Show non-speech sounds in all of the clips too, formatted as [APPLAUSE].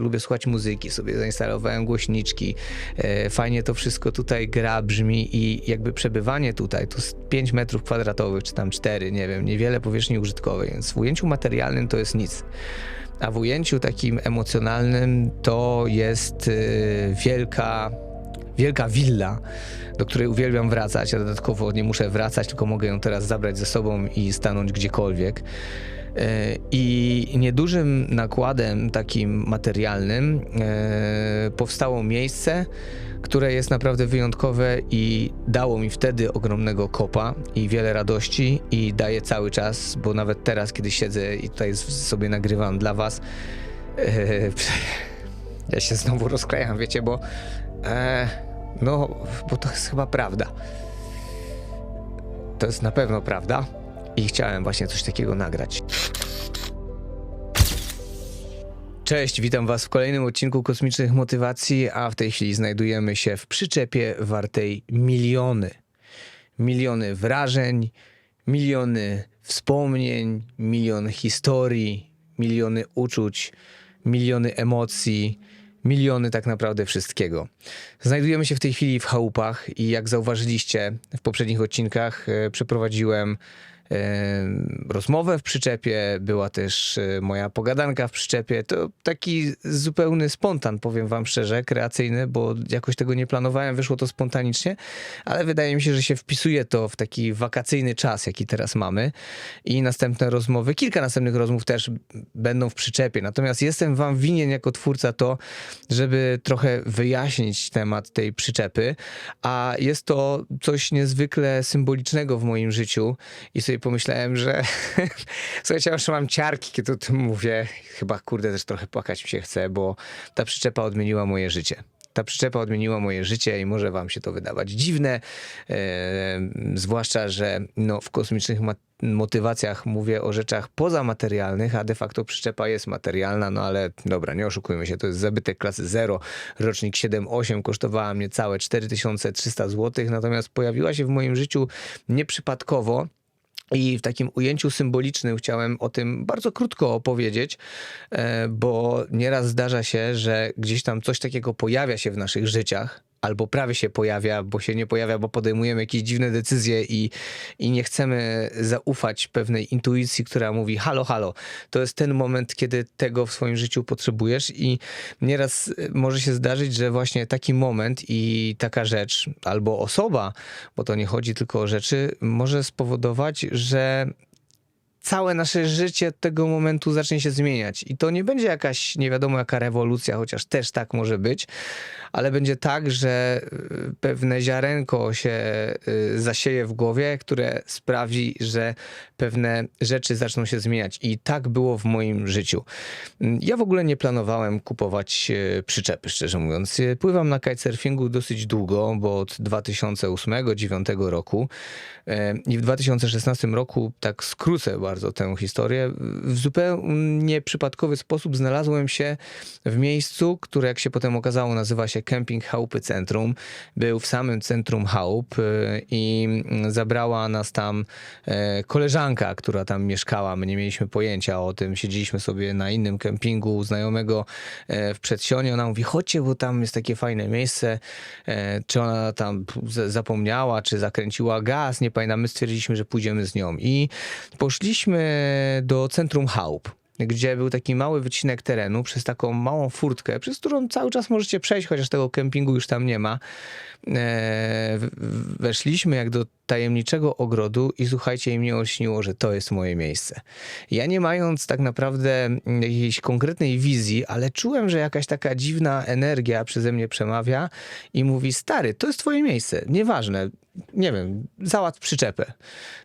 Lubię słuchać muzyki, sobie zainstalowałem głośniczki. E, Fajnie to wszystko tutaj gra, brzmi i jakby przebywanie tutaj to jest 5 metrów kwadratowych, czy tam 4, nie wiem, niewiele powierzchni użytkowej, więc w ujęciu materialnym to jest nic. A w ujęciu takim emocjonalnym to jest e, wielka, wielka willa, do której uwielbiam wracać. Ja dodatkowo nie muszę wracać, tylko mogę ją teraz zabrać ze sobą i stanąć gdziekolwiek. E, I niedużym nakładem takim materialnym e, powstało miejsce, które jest naprawdę wyjątkowe i dało mi wtedy ogromnego kopa i wiele radości i daje cały czas, bo nawet teraz, kiedy siedzę i tutaj sobie nagrywam dla was, e, [LAUGHS] ja się znowu rozklejam, wiecie, bo no, bo to jest chyba prawda. To jest na pewno prawda i chciałem właśnie coś takiego nagrać. Cześć, witam Was w kolejnym odcinku Kosmicznych Motywacji, a w tej chwili znajdujemy się w przyczepie wartej miliony. Miliony wrażeń, miliony wspomnień, milion historii, miliony uczuć, miliony emocji, miliony tak naprawdę wszystkiego. Znajdujemy się w tej chwili w chałupach i jak zauważyliście w poprzednich odcinkach, e, przeprowadziłem rozmowę w przyczepie, była też e, moja pogadanka w przyczepie. To taki zupełny spontan, powiem wam szczerze, kreacyjny, bo jakoś tego nie planowałem, wyszło to spontanicznie, ale wydaje mi się, że się wpisuje to w taki wakacyjny czas, jaki teraz mamy i następne rozmowy, kilka następnych rozmów też będą w przyczepie. Natomiast jestem wam winien jako twórca to, żeby trochę wyjaśnić temat tej przyczepy, a jest to coś niezwykle symbolicznego w moim życiu i sobie pomyślałem, że [LAUGHS] słuchajcie, już mam ciarki, kiedy o tym mówię. Chyba, kurde, też trochę płakać mi się chce, bo ta przyczepa odmieniła moje życie. Ta przyczepa odmieniła moje życie i może wam się to wydawać dziwne, e, zwłaszcza, że no, w kosmicznych motywacjach mówię o rzeczach pozamaterialnych, a de facto przyczepa jest materialna, no ale dobra, nie oszukujmy się, to jest zabytek klasy 0, rocznik 7-8, kosztowała mnie całe 4300 zł, natomiast pojawiła się w moim życiu nieprzypadkowo. I w takim ujęciu symbolicznym chciałem o tym bardzo krótko opowiedzieć, e, bo nieraz zdarza się, że gdzieś tam coś takiego pojawia się w naszych życiach, albo prawie się pojawia, bo się nie pojawia, bo podejmujemy jakieś dziwne decyzje i, i nie chcemy zaufać pewnej intuicji, która mówi: halo, halo, to jest ten moment, kiedy tego w swoim życiu potrzebujesz, i nieraz e, może się zdarzyć, że właśnie taki moment i taka rzecz, albo osoba, bo to nie chodzi tylko o rzeczy, może spowodować, że całe nasze życie od tego momentu zacznie się zmieniać. I to nie będzie jakaś nie wiadomo jaka rewolucja, chociaż też tak może być, ale będzie tak, że y, pewne ziarenko się y, zasieje w głowie, które sprawi, że pewne rzeczy zaczną się zmieniać. I tak było w moim życiu. Ja w ogóle nie planowałem kupować e, przyczepy, szczerze mówiąc. Pływam na kitesurfingu dosyć długo, bo od 2008-2009 roku. I w 2016 roku, tak skrócę bardzo tę historię, w zupełnie przypadkowy sposób znalazłem się w miejscu, które jak się potem okazało nazywa się Camping Chałupy Centrum. Był w samym centrum chałup e, i zabrała nas tam e, koleżanka, która tam mieszkała. My nie mieliśmy pojęcia o tym. Siedzieliśmy sobie na innym kempingu u znajomego e, w przedsionie. Ona mówi, chodźcie, bo tam jest takie fajne miejsce. E, Czy ona tam zapomniała, czy zakręciła gaz, nie pamiętam. My stwierdziliśmy, że pójdziemy z nią. I poszliśmy do centrum chałup gdzie był taki mały wycinek terenu przez taką małą furtkę, przez którą cały czas możecie przejść, chociaż tego kempingu już tam nie ma. E, weszliśmy jak do tajemniczego ogrodu i słuchajcie, i mnie olśniło, że to jest moje miejsce. Ja nie mając tak naprawdę jakiejś konkretnej wizji, ale czułem, że jakaś taka dziwna energia przeze mnie przemawia i mówi, stary, to jest twoje miejsce, nieważne, nie wiem, załatw przyczepę.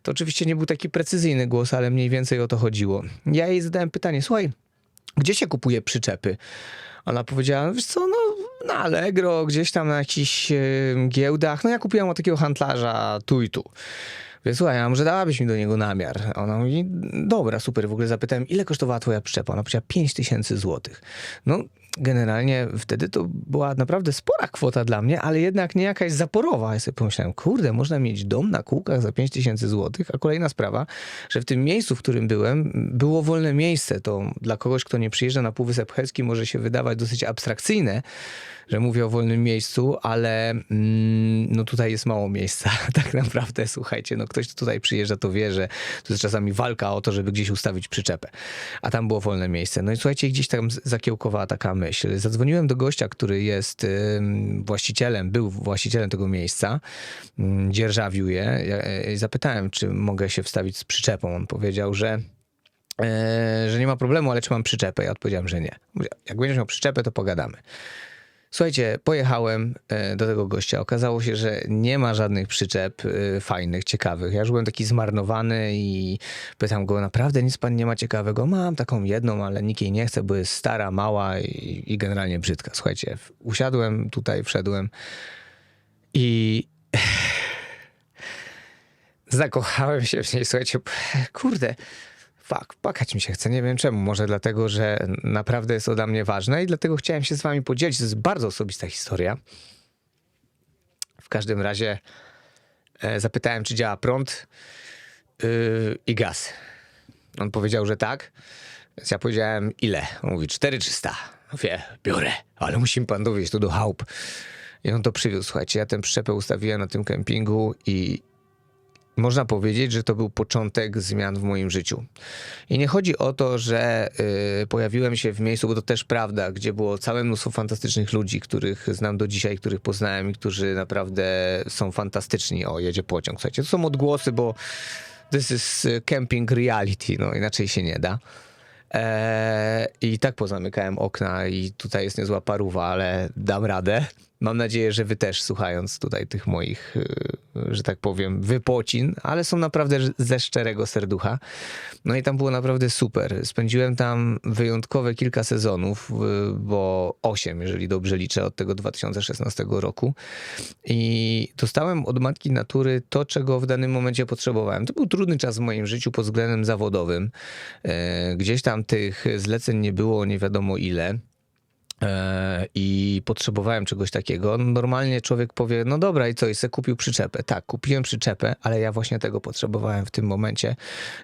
To oczywiście nie był taki precyzyjny głos, ale mniej więcej o to chodziło. Ja jej zadałem pytanie, słuchaj, gdzie się kupuje przyczepy? Ona powiedziała, wiesz co, no na Allegro, gdzieś tam na jakichś e, giełdach. No ja kupiłam od takiego handlarza tu i tu. Słuchaj, a może dałabyś mi do niego namiar? Ona mówi, dobra, super. W ogóle zapytałem, ile kosztowała twoja przyczepa? Ona powiedziała, 5 tysięcy złotych. No, generalnie wtedy to była naprawdę spora kwota dla mnie, ale jednak nie jakaś zaporowa. Ja sobie pomyślałem, kurde, można mieć dom na kółkach za 5 tysięcy złotych, a kolejna sprawa, że w tym miejscu, w którym byłem, było wolne miejsce. To dla kogoś, kto nie przyjeżdża na Półwysep Helski może się wydawać dosyć abstrakcyjne, że mówię o wolnym miejscu, ale mm, no tutaj jest mało miejsca. [LAUGHS] Tak naprawdę, słuchajcie, no ktoś, kto tutaj przyjeżdża, to wie, że to jest czasami walka o to, żeby gdzieś ustawić przyczepę. A tam było wolne miejsce. No i słuchajcie, gdzieś tam zakiełkowała taka myśl. Zadzwoniłem do gościa, który jest właścicielem, był właścicielem tego miejsca, ym, dzierżawił je i zapytałem, czy mogę się wstawić z przyczepą. On powiedział, że e, że nie ma problemu, ale czy mam przyczepę? Ja odpowiedziałem, że nie. Jak będziesz miał przyczepę, to pogadamy. Słuchajcie, pojechałem e, do tego gościa. Okazało się, że nie ma żadnych przyczep e, fajnych, ciekawych. Ja już byłem taki zmarnowany i pytam go, naprawdę nic pan nie ma ciekawego? Mam taką jedną, ale nikt jej nie chce, bo jest stara, mała i, i generalnie brzydka. Słuchajcie, usiadłem tutaj, wszedłem i [SIGHS] zakochałem się w niej. Słuchajcie, kurde, Fak, płakać mi się chce, nie wiem czemu. Może dlatego, że naprawdę jest to dla mnie ważne i dlatego chciałem się z wami podzielić. To jest bardzo osobista historia. W każdym razie e, zapytałem, czy działa prąd yy, i gaz. On powiedział, że tak. Więc ja powiedziałem, ile? On mówi, 4300. Mówię, biorę, ale musi mi pan dowieźć tu do chałup. I on to przywiózł. Słuchajcie, ja tę przyczepę ustawiłem na tym kempingu i można powiedzieć, że to był początek zmian w moim życiu. I nie chodzi o to, że y, pojawiłem się w miejscu, bo to też prawda, gdzie było całe mnóstwo fantastycznych ludzi, których znam do dzisiaj, których poznałem i którzy naprawdę są fantastyczni. O, jedzie pociąg. Słuchajcie, to są odgłosy, bo this is camping reality, no inaczej się nie da. Eee, I tak pozamykałem okna i tutaj jest niezła paruwa, ale dam radę. Mam nadzieję, że wy też słuchając tutaj tych moich, y, że tak powiem, wypocin, ale są naprawdę ze szczerego serducha. No i tam było naprawdę super. Spędziłem tam wyjątkowe kilka sezonów, y, bo osiem, jeżeli dobrze liczę, od tego 2016 roku. I dostałem od matki natury to, czego w danym momencie potrzebowałem. To był trudny czas w moim życiu pod względem zawodowym. E, Gdzieś tam tych zleceń nie było nie wiadomo ile. E, I potrzebowałem czegoś takiego. Normalnie człowiek powie, no dobra, i co, i se kupił przyczepę. Tak, kupiłem przyczepę, ale ja właśnie tego potrzebowałem w tym momencie,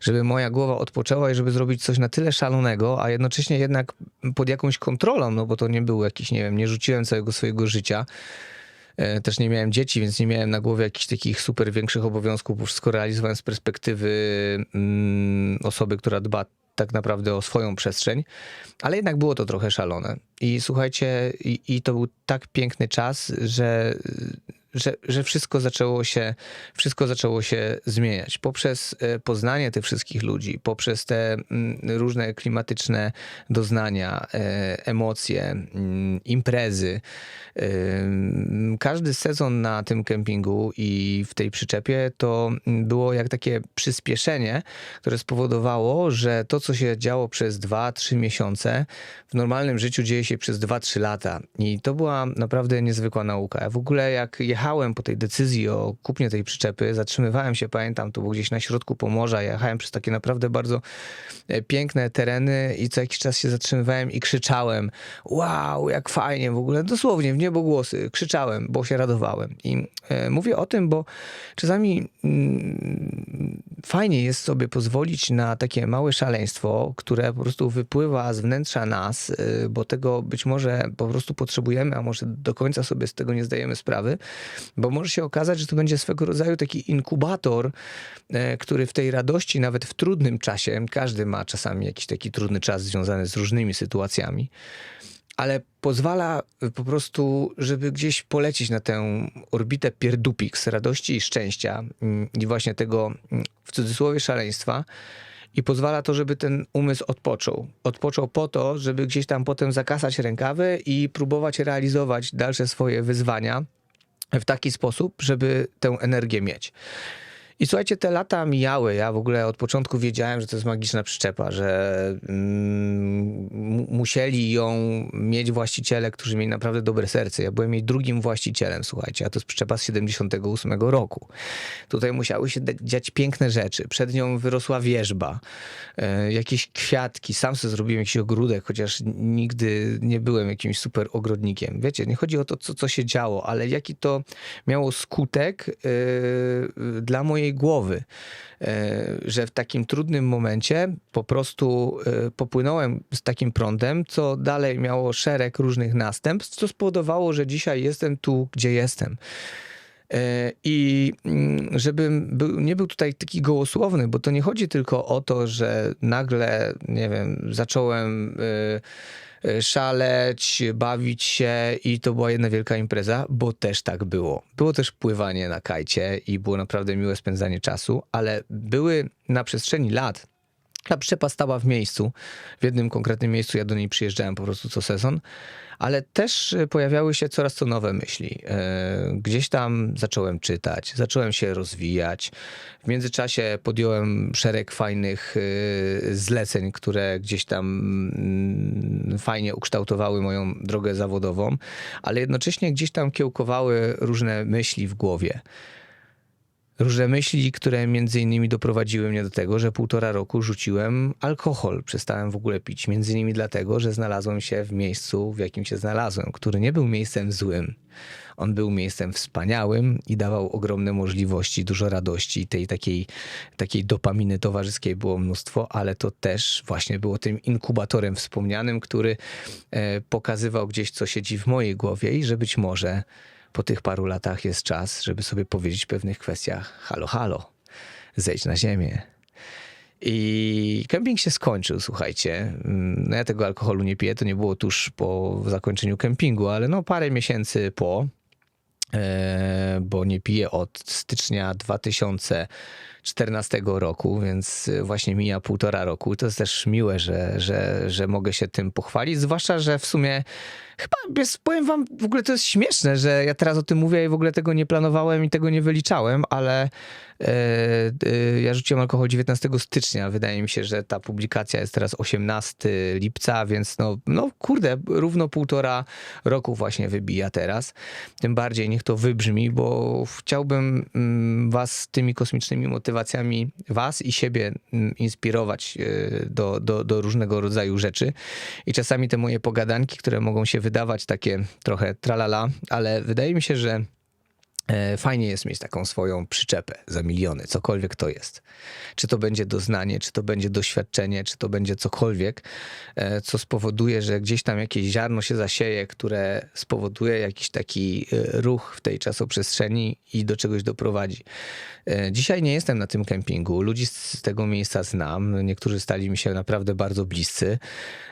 żeby moja głowa odpoczęła i żeby zrobić coś na tyle szalonego, a jednocześnie jednak pod jakąś kontrolą, no bo to nie był jakiś, nie wiem, nie rzuciłem całego swojego życia. E, Też nie miałem dzieci, więc nie miałem na głowie jakichś takich super większych obowiązków, bo wszystko realizowałem z perspektywy mm, osoby, która dba tak naprawdę o swoją przestrzeń, ale jednak było to trochę szalone. I słuchajcie, i, i to był tak piękny czas, że, że, że wszystko zaczęło się, wszystko zaczęło się zmieniać. Poprzez e, poznanie tych wszystkich ludzi, poprzez te mm, różne klimatyczne doznania, e, emocje, mm, imprezy. Ym, Każdy sezon na tym kempingu i w tej przyczepie to było jak takie przyspieszenie, które spowodowało, że to, co się działo przez 2-3 miesiące, w normalnym życiu dzieje się przez 2-3 lata. I to była naprawdę niezwykła nauka. Ja w ogóle jak jechałem po tej decyzji o kupnie tej przyczepy, zatrzymywałem się, pamiętam, to było gdzieś na środku Pomorza, jechałem przez takie naprawdę bardzo e, piękne tereny i co jakiś czas się zatrzymywałem i krzyczałem wow, jak fajnie w ogóle, dosłownie w niebogłosy krzyczałem, bo się radowałem. I e, mówię o tym, bo czasami mm, fajnie jest sobie pozwolić na takie małe szaleństwo, które po prostu wypływa z wnętrza nas, y, bo tego być może po prostu potrzebujemy, a może do końca sobie z tego nie zdajemy sprawy, bo może się okazać, że to będzie swego rodzaju taki inkubator, e, który w tej radości, nawet w trudnym czasie, każdy ma czasami jakiś taki trudny czas związany z różnymi sytuacjami, ale pozwala y, po prostu, żeby gdzieś polecieć na tę orbitę pierdupix radości i szczęścia mm, i właśnie tego mm, w cudzysłowie szaleństwa i pozwala to, żeby ten umysł odpoczął. Odpoczął po to, żeby gdzieś tam potem zakasać rękawy i próbować realizować dalsze swoje wyzwania w taki sposób, żeby tę energię mieć. I słuchajcie, te lata mijały. Ja w ogóle od początku wiedziałem, że to jest magiczna przyczepa, że mm, mu- musieli ją mieć właściciele, którzy mieli naprawdę dobre serce. Ja byłem jej drugim właścicielem, słuchajcie, a to jest przyczepa z 78 roku. Tutaj musiały się dziać piękne rzeczy. Przed nią wyrosła wierzba, e, jakieś kwiatki. Sam sobie zrobiłem jakiś ogródek, chociaż nigdy nie byłem jakimś super ogrodnikiem. Wiecie, nie chodzi o to, co, co się działo, ale jaki to miało skutek e, dla mojej głowy, e, że w takim trudnym momencie po prostu e, popłynąłem z takim prądem, co dalej miało szereg różnych następstw, co spowodowało, że dzisiaj jestem tu, gdzie jestem. E, I mm, żebym był, nie był tutaj taki gołosłowny, bo to nie chodzi tylko o to, że nagle, nie wiem, zacząłem e, szaleć, bawić się i to była jedna wielka impreza, bo też tak było. Było też pływanie na kajcie i było naprawdę miłe spędzanie czasu, ale były na przestrzeni lat ta przyczepa stała w miejscu, w jednym konkretnym miejscu, ja do niej przyjeżdżałem po prostu co sezon, ale też e, pojawiały się coraz to nowe myśli. E, Gdzieś tam zacząłem czytać, zacząłem się rozwijać. W międzyczasie podjąłem szereg fajnych e, zleceń, które gdzieś tam mm, fajnie ukształtowały moją drogę zawodową, ale jednocześnie gdzieś tam kiełkowały różne myśli w głowie. Różne myśli, które między innymi doprowadziły mnie do tego, że półtora roku rzuciłem alkohol. Przestałem w ogóle pić. Między innymi dlatego, że znalazłem się w miejscu, w jakim się znalazłem, który nie był miejscem złym. On był miejscem wspaniałym i dawał ogromne możliwości, dużo radości. Tej takiej, takiej dopaminy towarzyskiej było mnóstwo, ale to też właśnie było tym inkubatorem wspomnianym, który e, pokazywał gdzieś, co siedzi w mojej głowie i że być może po tych paru latach jest czas, żeby sobie powiedzieć w pewnych kwestiach: halo, halo, zejdź na ziemię. I kemping się skończył, słuchajcie. Mm, No ja tego alkoholu nie piję, to nie było tuż po zakończeniu kempingu, ale no parę miesięcy po, e, bo nie piję od stycznia 2014 roku, więc właśnie mija półtora roku. To jest też miłe, że, że, że mogę się tym pochwalić, zwłaszcza, że w sumie chyba, jest, powiem wam, w ogóle to jest śmieszne, że ja teraz o tym mówię i w ogóle tego nie planowałem i tego nie wyliczałem, ale e, e, ja rzuciłem alkohol 19 stycznia. Wydaje mi się, że ta publikacja jest teraz 18 lipca, więc no, no kurde, równo półtora roku właśnie wybija teraz. Tym bardziej niech to wybrzmi, bo chciałbym mm, was tymi kosmicznymi motywacjami, was i siebie mm, inspirować e, do, do, do różnego rodzaju rzeczy. I czasami te moje pogadanki, które mogą się wydawać takie trochę tralala, ale wydaje mi się, że Fajnie jest mieć taką swoją przyczepę za miliony, cokolwiek to jest. Czy to będzie doznanie, czy to będzie doświadczenie, czy to będzie cokolwiek, e, co spowoduje, że gdzieś tam jakieś ziarno się zasieje, które spowoduje jakiś taki e, ruch w tej czasoprzestrzeni i do czegoś doprowadzi. E, Dzisiaj nie jestem na tym kempingu. Ludzi z tego miejsca znam. Niektórzy stali mi się naprawdę bardzo bliscy,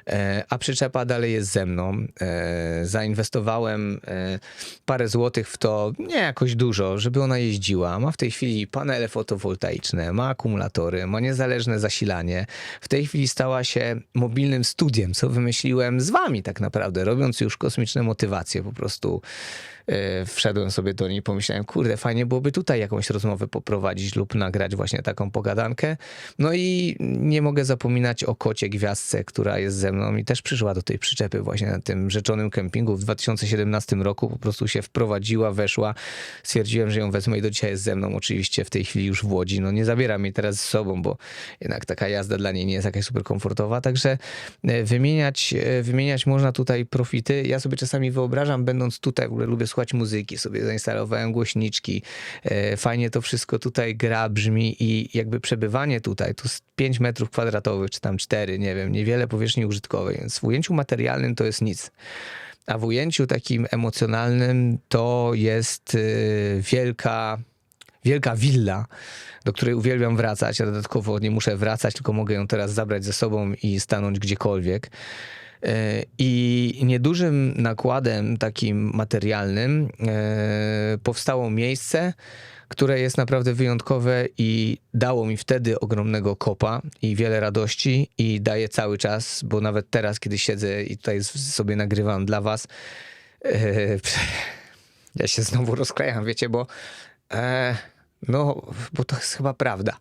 e, a przyczepa dalej jest ze mną. E, Zainwestowałem e, parę złotych w to, nie jakoś dużo, żeby ona jeździła. Ma w tej chwili panele fotowoltaiczne, ma akumulatory, ma niezależne zasilanie. W tej chwili stała się mobilnym studiem, co wymyśliłem z wami tak naprawdę, robiąc już kosmiczne motywacje. Po prostu e, wszedłem sobie do niej i pomyślałem, kurde, fajnie byłoby tutaj jakąś rozmowę poprowadzić lub nagrać właśnie taką pogadankę. No i nie mogę zapominać o kocie gwiazdce, która jest ze mną i też przyszła do tej przyczepy właśnie na tym rzeczonym kempingu w 2017 roku. Po prostu się wprowadziła, weszła. Stwierdziłem, że ją wezmę i do dzisiaj jest ze mną. Oczywiście w tej chwili już w Łodzi. No nie zabieram jej teraz z sobą, bo jednak taka jazda dla niej nie jest jakaś super komfortowa. Także e, wymieniać, e, wymieniać można tutaj profity. Ja sobie czasami wyobrażam, będąc tutaj, w ogóle lubię słuchać muzyki, sobie zainstalowałem głośniczki. E, Fajnie to wszystko tutaj gra, brzmi i jakby przebywanie tutaj, to jest 5 metrów kwadratowych, czy tam 4, nie wiem, niewiele powierzchni użytkowej, więc w ujęciu materialnym to jest nic. A w ujęciu takim emocjonalnym to jest y, wielka, wielka willa, do której uwielbiam wracać, a dodatkowo nie muszę wracać, tylko mogę ją teraz zabrać ze sobą i stanąć gdziekolwiek. E, I niedużym nakładem takim materialnym e, powstało miejsce, które jest naprawdę wyjątkowe i dało mi wtedy ogromnego kopa i wiele radości i daje cały czas, bo nawet teraz, kiedy siedzę i tutaj sobie nagrywam dla was, e, [LAUGHS] ja się znowu rozklejam, wiecie, bo e, No, bo to jest chyba prawda.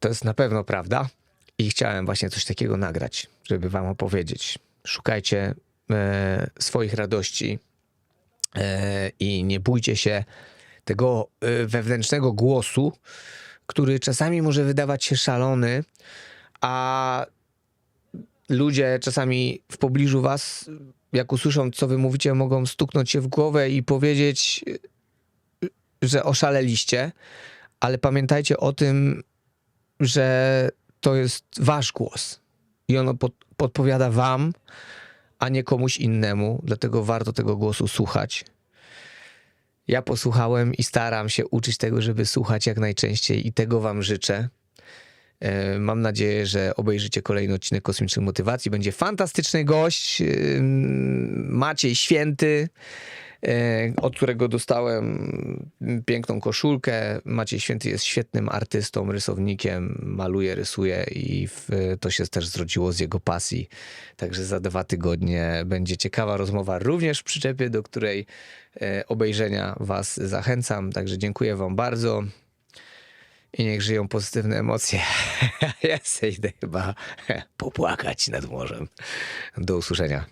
To jest na pewno prawda. I chciałem właśnie coś takiego nagrać, żeby wam opowiedzieć. Szukajcie e, swoich radości e, i nie bójcie się tego e, wewnętrznego głosu, który czasami może wydawać się szalony, a ludzie czasami w pobliżu was, jak usłyszą, co wy mówicie, mogą stuknąć się w głowę i powiedzieć, że oszaleliście, ale pamiętajcie o tym, że to jest wasz głos i ono pod, podpowiada wam, a nie komuś innemu, dlatego warto tego głosu słuchać. Ja posłuchałem i staram się uczyć tego, żeby słuchać jak najczęściej i tego wam życzę. E, Mam nadzieję, że obejrzycie kolejny odcinek Kosmicznej Motywacji. Będzie fantastyczny gość, Maciej Święty, od którego dostałem piękną koszulkę. Maciej Święty jest świetnym artystą, rysownikiem, maluje, rysuje i w, to się też zrodziło z jego pasji. Także za dwa tygodnie będzie ciekawa rozmowa również w przyczepie, do której e, obejrzenia was zachęcam. Także dziękuję wam bardzo i niech żyją pozytywne emocje. [LAUGHS] Ja se idę chyba popłakać nad morzem. Do usłyszenia.